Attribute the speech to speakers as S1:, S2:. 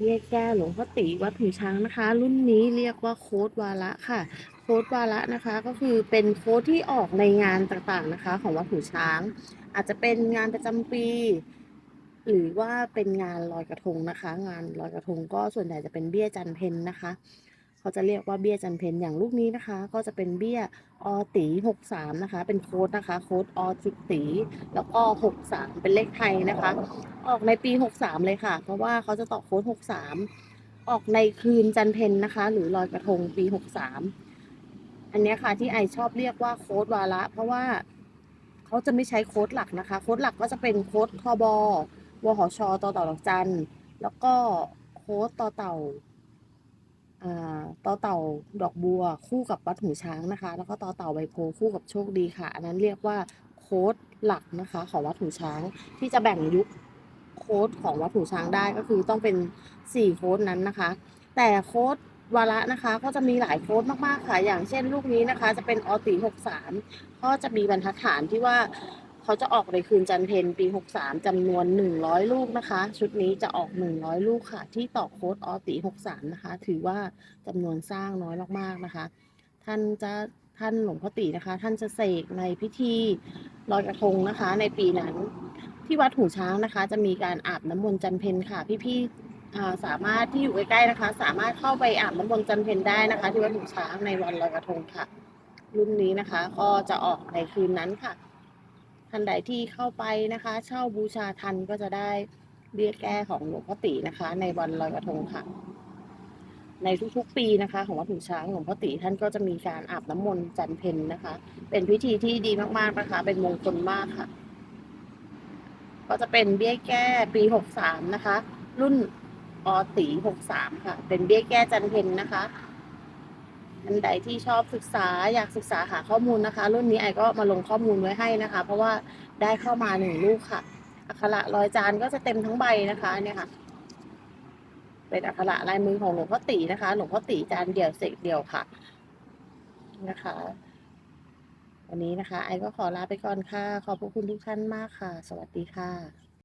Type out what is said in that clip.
S1: เรียกแก้หลวงพ่อตีวัดหูช้างนะคะ รุ่นนี้เรียกว่าโค้ดวาระค่ะ โค้ดวาระนะคะก็คือเป็นโค้ดที่ออกในงานต่างๆนะคะ ของวัดหูช้าง อาจจะเป็นงานประจำปี หรือว่าเป็นงานลอยกระทงนะคะ งานลอยกระทงก็ส่วนใหญ่จะเป็นเบี้ยจันเพนนะคะ เขาจะเรียกว่าเบี้ยจันเพนอย่างลูกนี้นะคะ ก็จะเป็นเบี้ยอตีหกสามนะคะ เป็นโค้ดนะคะ โค้ดอจุดตีแล้วก็หกสามเป็นเลขไทยนะคะ ออกในปี63เลยค่ะ เพราะว่าเขาจะต่อโค้ด63ออกในคืนจันเพนนะคะ หรือลอยกระทงปี63อันนี้ค่ะที่ไอชอบเรียกว่าโค้ดวาระ เพราะว่าเขาจะไม่ใช้โค้ดหลักนะคะ โค้ดหลักก็จะเป็นโค้ดทบวหชต่อเต่าดอกจันแล้วก็โค้ดต่อเต่า ต่อเต่าดอกบัวคู่กับวัดหูช้างนะคะ แล้วก็ต่อเต่าใบโพคู่กับโชคดีค่ะ อันนั้นเรียกว่าโค้ดหลักนะคะของวัดหูช้างที่จะแบ่งยุคโค้ดของวัดหูช้างได้ก็คือต้องเป็น 4 โค้ดนั้นนะคะ แต่โค้ดวาระนะคะก็จะมีหลายโค้ดมากๆค่ะ อย่างเช่นลูกนี้นะคะ จะเป็นอติ63 ก็จะมีบรรทัดฐานที่ว่า เขาจะออกในคืนจันเพนปี 63จำนวน 100 ลูกนะคะ ชุดนี้จะออก 100 ลูกค่ะ ที่ต่อโค้ดออติ 63 นะคะ ถือว่าจำนวนสร้างน้อยมากๆนะคะ ท่านจะท่านหลวงพ่อตีนะคะ ท่านจะเสกในพิธีลอยกระทงนะคะ ในปีนั้น ที่วัดหูช้างนะคะ จะมีการอาบน้ำมนต์จันเพนค่ะ พี่ๆสามารถที่อยู่ใกล้ๆนะคะ สามารถเข้าไปอาบน้ำมนต์จันเพนได้นะคะ ที่วัดหูช้างในวันลอยกระทงค่ะ รุ่นนี้นะคะ ก็จะออกในคืนนั้นค่ะ ท่านใดที่เข้าไปนะคะ เช่าบูชาทันก็จะได้เบี้ยแก้ของหลวงพ่อตีนะคะ ในวันลอยกระทงค่ะ ในทุกๆปีนะคะ ของวัดหูช้างหลวงพ่อตีท่านก็จะมีการอาบน้ำมนต์จันเพนนะคะ เป็นพิธีที่ดีมากๆนะคะ เป็นมงคลมากค่ะ ก็จะเป็นเบี้ยแก้ปี63นะคะ รุ่นอตี63ค่ะ เป็นเบี้ยแก้จันเพนนะคะ อันใดที่ชอบศึกษาอยากศึกษาหาข้อมูลนะคะ รุ่นนี้ไอก็มาลงข้อมูลไว้ให้นะคะ เพราะว่าได้เข้ามาหนึ่งลูกค่ะ อักขระรอยจานก็จะเต็มทั้งใบนะคะเนี่ยค่ะเป็นอักขระลายมือของหลวงพ่อตีนะคะ หลวงพ่อตีจานเดี่ยวเสกเดี่ยวค่ะนะคะ วันนี้นะคะ ไอก็ขอลาไปก่อนค่ะ ขอบพระคุณทุกท่านมากค่ะ สวัสดีค่ะ